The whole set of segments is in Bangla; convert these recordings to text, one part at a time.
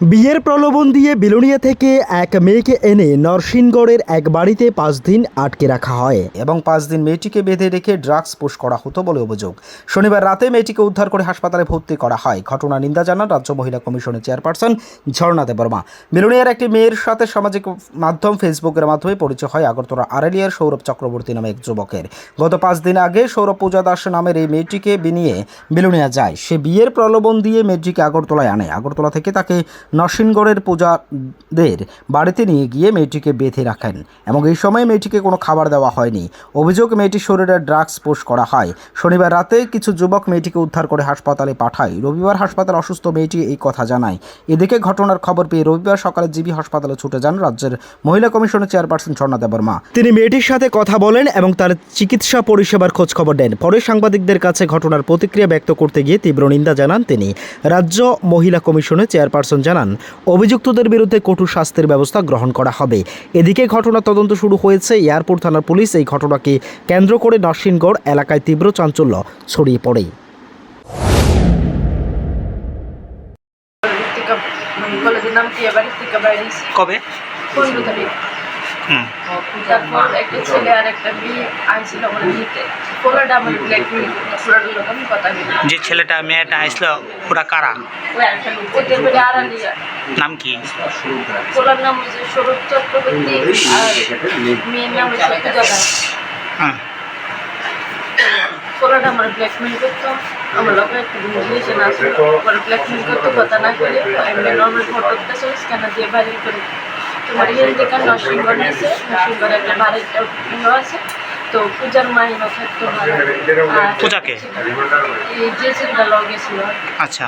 বিয়ের প্রলোভন দিয়ে বিলোনিয়া থেকে এক মেয়েকে এনে নরসিংগড়ের এক বাড়িতে পাঁচ দিন আটকে রাখা হয়। এবং পাঁচ দিন মেয়েটিকে বেঁধে রেখে ড্রাগস পুশ করা হতো বলে অভিযোগ। শনিবার রাতে মেয়েটিকে উদ্ধার করে হাসপাতালে ভর্তি করা হয়। ঘটনা নিন্দা জানান রাজ্য মহিলা কমিশনের চেয়ারপারসন ঝর্ণা দেববর্মা বিলোনিয়ার একটি মেয়ের সাথে সামাজিক মাধ্যম ফেসবুকের মাধ্যমে পরিচয় হয় আগরতলা আরেলিয়ার সৌরভ চক্রবর্তী নামে এক যুবকের। গত পাঁচ দিন আগে সৌরভ পূজা দাস নামের এই মেয়েটিকে বিনিয়ে বিলোনিয়া যায়। সে বিয়ের প্রলোভন দিয়ে মেয়েটিকে আগরতলায় আনে। আগরতলা থেকে তাকে নরসিংগড়ের পূজাদের বাড়িতে নিয়ে গিয়ে মেয়েটিকে বেঁধে রাখেন এবং এই সময় মেয়েটিকে কোনো খাবার দেওয়া হয়নি। অভিযোগ, মেয়েটির শরীরে ড্রাগস পোষ করা হয়। শনিবার রাতে কিছু যুবক মেয়েটিকে উদ্ধার করে হাসপাতালে পাঠায়। রবিবার হাসপাতাল অসুস্থ মেয়েটি এই কথা জানায়। এদিকে ঘটনার খবর পেয়ে রবিবার সকালে জিবি হাসপাতালে ছুটে যান রাজ্যের মহিলা কমিশনের চেয়ারপারসন স্বর্ণা দেববর্মা। তিনি মেয়েটির সাথে কথা বলেন এবং তার চিকিৎসা পরিষেবার খোঁজ খবর দেন পরে সাংবাদিকদের কাছে ঘটনার প্রতিক্রিয়া ব্যক্ত করতে গিয়ে তীব্র নিন্দা জানান তিনি। রাজ্য মহিলা কমিশনের চেয়ারপারসন জানান অভিযুক্তদের বিরুদ্ধে কঠোর শাস্তির ব্যবস্থা গ্রহণ করা হবে। এদিকে ঘটনা তদন্ত শুরু হয়েছে। এয়ারপোর্ট থানার পুলিশ এই ঘটনাকে কেন্দ্র করে নরসিংগড় এলাকায় তীব্র চাঞ্চল্য ছড়িয়ে পড়ে। বাইরিস কবে? তারপর একটা ছেলে আর একটা মেয়ে আইছিল আমার নিতে পোলাটা আমার ব্ল্যাক মেয়ে পোলাটার লোক আমি কথা বলি। যে ছেলেটা মেয়েটা আসলো ওরা কারা? ওদের বেড়ে আড়ালিয়া নাম কি? পোলার নাম হচ্ছে সৌরভ চক্রবর্তী আর মেয়ের নাম হচ্ছে পূজা হ্যাঁ। পোলাটা আমার ব্ল্যাকমেল করতো। আমার লোক একটা রিলেশন আসলো পরে ব্ল্যাকমেল করতো কথা না করে এমনি নর্মাল সব স্ক্যানার দিয়ে ভাইরাল করে তোমার ইয়ে দেখা নরসিংগড় আছে নরসিংগড়ে একটা বাড়িটা ইয়ে আছে তো পূজার মাইনও থাকতো পূজাকে? এই যে ছেলেটা লগে ছিল। আচ্ছা।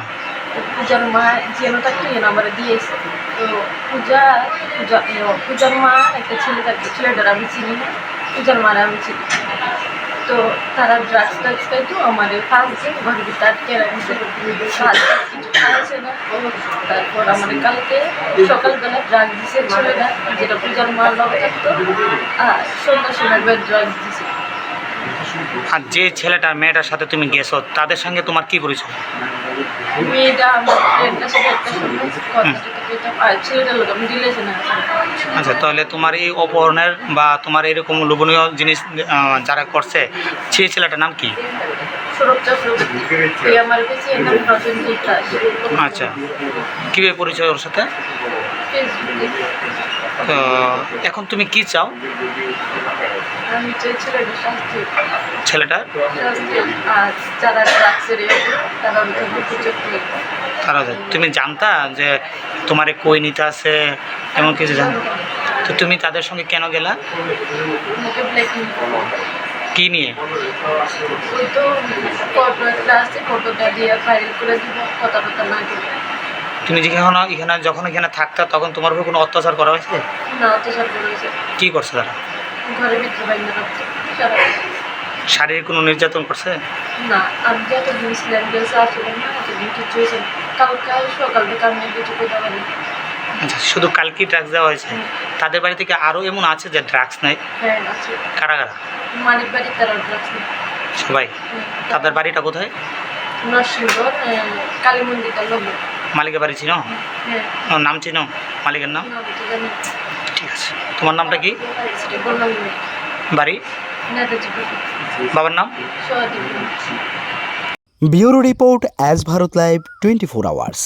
পূজার মা যেন থাকতো এন আমার দিয়েছে। তো পূজা পূজা পূজার মা একটা ছেলে থাকতো ছেলেটার আমি চিনি না পূজার মারা আমি চিনি তো তারা ড্রাগস টাগস খাইতো আমার ফাঁসছে ঘরের ভিতরে আটকে রাখছে ভাত কিছু খাওয়াছে না তারপর আমার কালকে সকালবেলা ড্রাগ দিছে ছেলেটা যেটা পূজার মা লগ থাকতো আর সন্ধ্যার সময় ড্রাগস দিছে আর যে ছেলেটা মেয়েটার সাথে তুমি গেছো তাদের সঙ্গে তোমার কি পরিচয়? মেয়েটা আমার ফ্রেন্ডটার সাথে একটা সময় কথা টথা কইতাম আর ছেলেটার লোক আমি রিলেশনে আচ্ছা তাহলে তোমার এই অপহরণের বা তোমার এরকম লোভনীয় জিনিস যারা করছে সেই ছেলেটার নাম কি? সৌরভ চক্রবর্তী আমার কাছে এর নাম রজনীকান্ত দাস আচ্ছা। কীভাবে পরিচয় ওর সাথে? তো এখন তুমি কি চাও? আমি চাই ছেলেটা শাস্তি ছেলেটার আর যারা ড্রাগসের তারা তুমি জানতা যে তোমারে কই নিতে আছে এমন কিছু জান তো তুমি তাদের সঙ্গে কেন গেলা? কি নিয়ে? তুমি যেখানে এখানে যখন এখানে থাকতা তখন তোমার উপর কোনো অত্যাচার করা হয়েছে? না অত্যাচার করেছে কি করছে তারা? শারীরিক কোনো নির্যাতন করছে? না আমি যে এতদিন ছিলাম আসলে না এতদিন কিছু হয়েছে কালকে সকাল থেকে আমি কিছু করতে পারি আচ্ছা শুধু কালকে ড্রাগস দেওয়া হয়েছে? তাদের বাড়ি থেকে আরও এমন আছে যে ড্রাগস নেয় হ্যাঁ কারা কারা? সবাই? তাদের বাড়িটা কোথায়? মালিকের বাড়ি চিনো? হ্যাঁ। নাম চিনো? মালিকের নাম? ঠিক আছে। তোমার নামটা কি? বাড়ি? বাবার নাম? Bureau report as Bharat live twenty four hours.